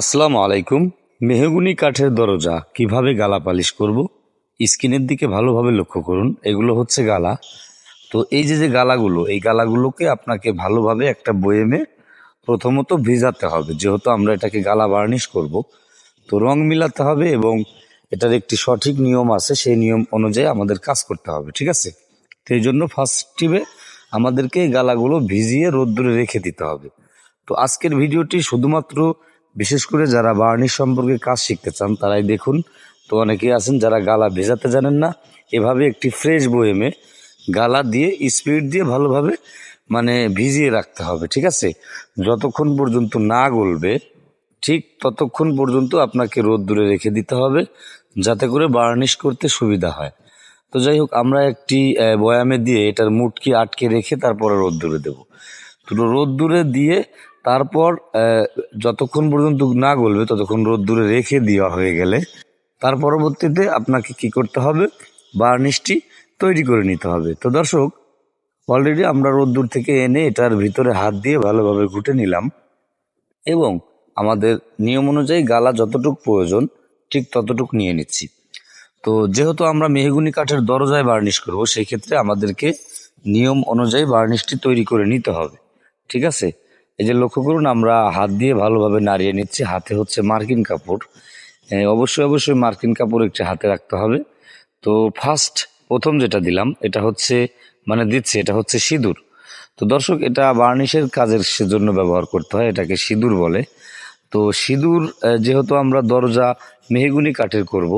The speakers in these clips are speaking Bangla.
আসসালামু আলাইকুম। মেহগুনি কাঠের দরজা কীভাবে গালা পালিশ করব? স্কিনের দিকে ভালোভাবে লক্ষ্য করুন, এগুলো হচ্ছে গালা। তো এই যে যে গালাগুলো, এই গালাগুলোকে আপনাকে ভালোভাবে একটা বয়েমে প্রথমত ভিজাতে হবে। যেহেতু আমরা এটাকে গালা বার্নিশ করব, তো রং মিলাতে হবে এবং এটার একটি সঠিক নিয়ম আছে, সেই নিয়ম অনুযায়ী আমাদের কাজ করতে হবে, ঠিক আছে? তো এই জন্য ফার্স্ট আমাদেরকে এই গালাগুলো ভিজিয়ে রোদ্দুরে রেখে দিতে হবে। তো আজকের ভিডিওটি শুধুমাত্র বিশেষ করে যারা বার্নিশ সম্পর্কে কাজ শিখতে চান, তারাই দেখুন। তো অনেকেই আছেন যারা গালা ভেজাতে জানেন না, এভাবে একটি ফ্রেশ বয়েমে গালা দিয়ে, স্পিড দিয়ে ভালোভাবে মানে ভিজিয়ে রাখতে হবে, ঠিক আছে? যতক্ষণ পর্যন্ত না গলবে, ঠিক ততক্ষণ পর্যন্ত আপনাকে রোদ্দুরে রেখে দিতে হবে, যাতে করে বার্নিশ করতে সুবিধা হয়। তো যাই হোক, আমরা একটি বয়ামে দিয়ে এটার মুটকি আটকে রেখে তারপরে রোদ দূরে দেব। তো রোদ্দুরে দিয়ে তারপর যতক্ষণ পর্যন্ত না গলবে, ততক্ষণ রোদ্দুরে রেখে দেওয়া হয়ে গেলে তার পরবর্তীতে আপনাকে কি করতে হবে? বার্নিশটি তৈরি করে নিতে হবে। তো দর্শক অলরেডি আমরা রোদ্দুর থেকে এনে এটার ভিতরে হাত দিয়ে ভালোভাবে ঘুটে নিলাম এবং আমাদের নিয়ম অনুযায়ী গালা যতটুক প্রয়োজন, ঠিক ততটুক নিয়ে নিচ্ছি। তো যেহেতু আমরা মেহগুনি কাঠের দরজায় বার্নিশ করব সেই ক্ষেত্রে আমাদেরকে নিয়ম অনুযায়ী বার্নিশটি তৈরি করে নিতে হবে। ঠিক আছে? এই যে লক্ষ্য করুন, আমরা হাত দিয়ে ভালোভাবে নাড়িয়ে নিচ্ছি। হাতে হচ্ছে মার্কিন কাপড়। অবশ্যই অবশ্যই মার্কিন কাপড় একটি হাতে রাখতে হবে। তো ফার্স্ট প্রথম যেটা দিলাম, এটা হচ্ছে মানে দিচ্ছে, এটা হচ্ছে সিঁদুর। তো দর্শক, এটা বার্নিশের কাজের সেজন্য ব্যবহার করতে হয়, এটাকে সিঁদুর বলে। তো সিঁদুর যেহেতু আমরা দরজা মেহগুনি কাঠের করব,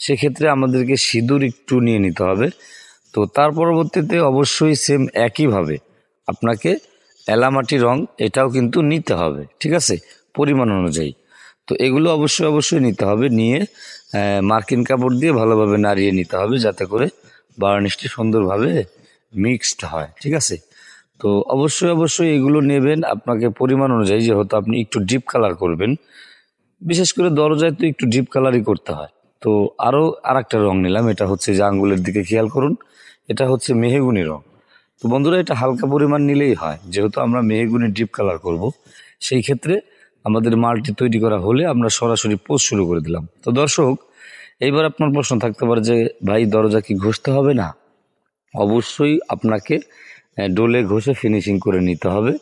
সেক্ষেত্রে আমাদেরকে সিঁদুর একটু নিয়ে নিতে হবে। তো তার পরবর্তীতে অবশ্যই সেম একইভাবে আপনাকে এলামাটি রং এটাও কিন্তু নিতে হবে, ঠিক আছে? পরিমাণ অনুযায়ী। তো এগুলো অবশ্যই অবশ্যই নিতে হবে, নিয়ে মার্কিন কাপড় দিয়ে ভালোভাবে নাড়িয়ে নিতে হবে যাতে করে বার্নিশটি সুন্দরভাবে মিক্সড হয়, ঠিক আছে? তো অবশ্যই অবশ্যই এগুলো নেবেন, আপনাকে পরিমাণ অনুযায়ী যেহেতু আপনি একটু ডিপ কালার করবেন, বিশেষ করে দরজায় তো একটু ডিপ কালারই করতে হয়। তো আরও আর একটা রং নিলাম, এটা হচ্ছে যে আঙ্গুলের দিকে খেয়াল করুন, এটা হচ্ছে মেহেগুনি রং। তো বন্ধুরা, এটা হালকা পরিমাণ নিলেই হয়। যেহেতু আমরা মেহেগুনি ডিপ কালার করব, সেই ক্ষেত্রে আমাদের মালটি তৈরি করা হলে আমরা সরাসরি পোস্ট শুরু করে দিলাম। তো দর্শক, এইবার আপনার প্রশ্ন থাকতে পারে যে, ভাই, দরজা কি ঘষতে হবে না? অবশ্যই আপনাকে ডোলে ঘষে ফিনিশিং করে নিতে হবে।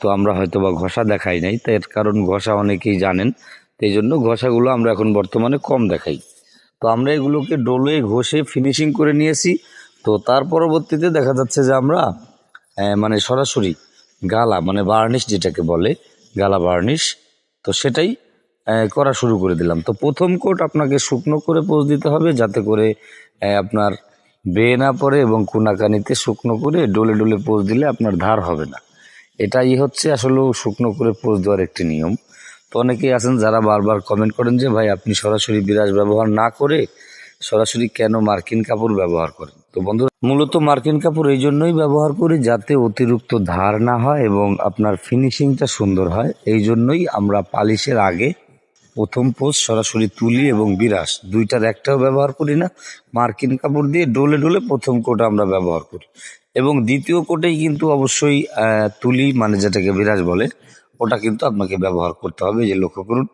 তো আমরা হয়তো বা ঘষা দেখাই নাই, তার কারণ ঘষা অনেকেই জানেন এই জন্য ঘষাগুলো আমরা এখন বর্তমানে কম দেখাই। তো আমরা এগুলোকে ডোলে ঘষে ফিনিশিং করে নিয়েছি। তো তার পরবর্তীতে দেখা যাচ্ছে যে আমরা মানে সরাসরি গালা মানে বার্নিশ যেটাকে বলে, গালা বার্নিশ তো সেটাই করা শুরু করে দিলাম। তো প্রথম কোট আপনাকে শুকনো করে পোজ দিতে হবে যাতে করে আপনার বেয়ে না পড়ে এবং কোনাকানিতে শুকনো করে ডলে ডলে পোজ দিলে আপনার ধার হবে না। এটাই হচ্ছে আসলে শুকনো করে পোজ দেওয়ার একটি নিয়ম। তো অনেকেই আছেন যারা বারবার কমেন্ট করেন যে, ভাই, আপনি সরাসরি বিরাজ ব্যবহার না করে সরাসরি কেন মার্কিন কাপড় ব্যবহার করেন? তো বন্ধুরা, মূলত মার্কিন কাপড় এই জন্যই ব্যবহার করি যাতে অতিরিক্ত ধার না হয় এবং আপনার ফিনিশিংটা সুন্দর হয়। এই জন্যই আমরা পালিশের আগে প্রথম পোস্ট সরাসরি তুলি এবং বিরাস। দুইটার একটাও ব্যবহার করি না। মার্কিন কাপড় দিয়ে ডলে ডলে প্রথম কোট আমরা ব্যবহার করি। এবং দ্বিতীয় কোটেই কিন্তু অবশ্যই তুলি মানে যেটাকে বিরাজ বলে, ওটা কিন্তু আপনাকে ব্যবহার করতে হবে। যে লক্ষ্য করুন,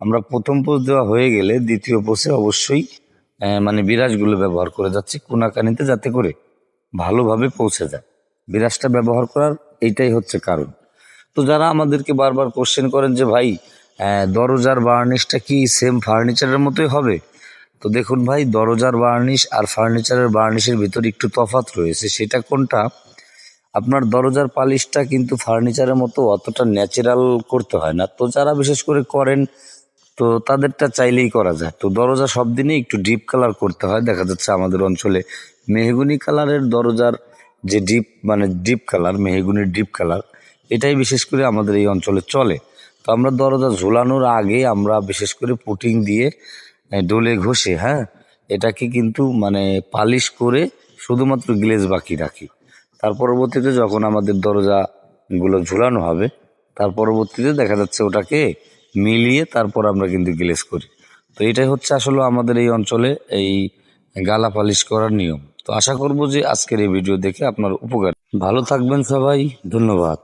আমরা প্রথম পোস্ট দেওয়া হয়ে গেলে দ্বিতীয় পোস্টে অবশ্যই মানে বিরাজগুলো ব্যবহার করে যাচ্ছি কোনাকানিতে যাতে করে ভালোভাবে পৌঁছে যায়। বিরাজটা ব্যবহার করার এইটাই হচ্ছে কারণ। তো যারা আমাদেরকে বারবার কোশ্চেন করেন যে, ভাই দরজার বার্নিশটা কি সেম ফার্নিচারের মতোই হবে? তো দেখুন ভাই, দরজার বার্নিশ আর ফার্নিচারের বার্নিশের ভিতরে একটু তফাৎ রয়েছে। সেটা কোনটা? আপনার দরজার পালিশটা কিন্তু ফার্নিচারের মতো অতটা ন্যাচারাল করতে হয় না। তো যারা বিশেষ করে করেন তো তাদেরটা চাইলেই করা যায়। তো দরজা সব দিনই একটু ডিপ কালার করতে হয়। দেখা যাচ্ছে আমাদের অঞ্চলে মেহগুনি কালারের দরজার যে ডিপ মানে ডিপ কালার মেহগুনির ডিপ কালার এটাই বিশেষ করে আমাদের এই অঞ্চলে চলে। তো আমরা দরজা ঝোলানোর আগে আমরা বিশেষ করে পুটিং দিয়ে ডোলে ঘষে হ্যাঁ এটাকে কিন্তু মানে পালিশ করে শুধুমাত্র গ্লেজ বাকি রাখি। তার পরবর্তীতে যখন আমাদের দরজাগুলো ঝুলানো হবে, তার পরবর্তীতে দেখা যাচ্ছে ওটাকে মিলিয়ে তারপর আমরা কিন্তু গ্লেস করি। তো এটাই হচ্ছে আসলে আমাদের এই অঞ্চলে এই গালা পালিশ করার নিয়ম। তো আশা করব যে আজকের এই ভিডিও দেখে আপনার উপকার। ভালো থাকবেন সবাই, ধন্যবাদ।